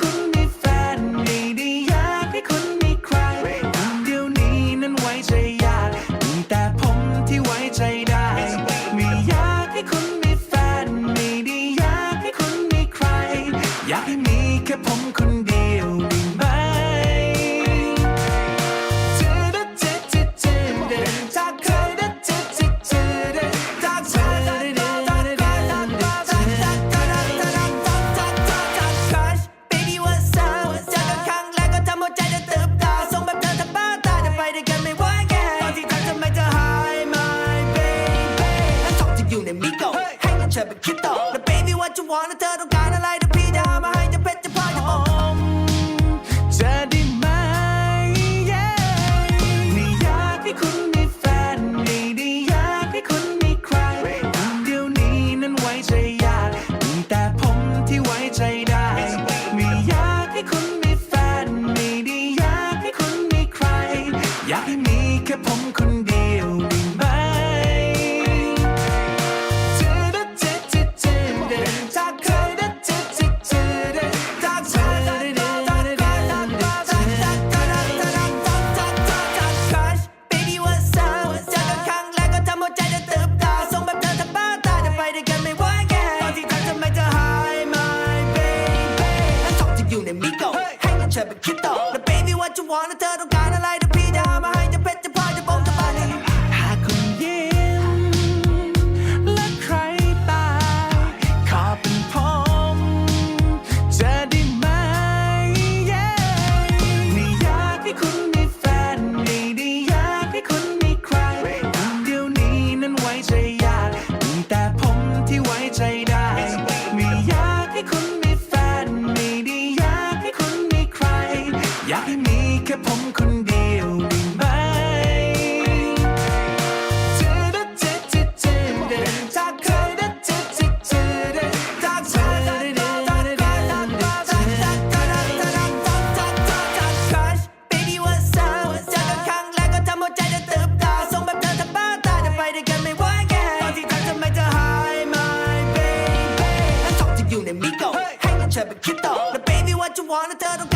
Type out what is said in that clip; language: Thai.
คุณมีแฟนไม่ได้ยากให้คุณมีใครคนเดียวนี้นั้นไว้ใจยากมีแต่ผมที่ไว้ใจได้ ไม่ยากให้คุณมีแฟนไม่ได้ยากให้คุณมีใคร อยากให้มีแค่ผมคน want เธอต้องการอะไรเดี๋ยวพี่จะหามาให้จะเพชรจะพลอยจะอมจะได้ไหมไม่อยากให้คุณมีแฟนไม่ได้อยากให้คุณมีใครคนเดียวนี้นั้นไว้ใจยากมีแต่ผมที่ไว้ใจได้ไม่อยากให้คุณมีแฟนไม่ได้อยากให้คุณมีใคร อยากให้มี get though. Now, baby, what you wanna tell the ให้มีแค่ผมคนเดียวได้ไหมจากเคยได้จากเคยจากเคยจากเคยจากเคย baby what's up เจอกันครั้งแรกก็ทำหัวใจจะตึบตาส่งแบบเธอทั้งบ้านตาจะไปด้วยกันไม่ไหวแค่ตอนที่เธอทำไมเธอหาย my baby และทองที่อยู่ในมิโกให้เงินเธอไปคิดต่อแล้ว baby what you want เธอต้อง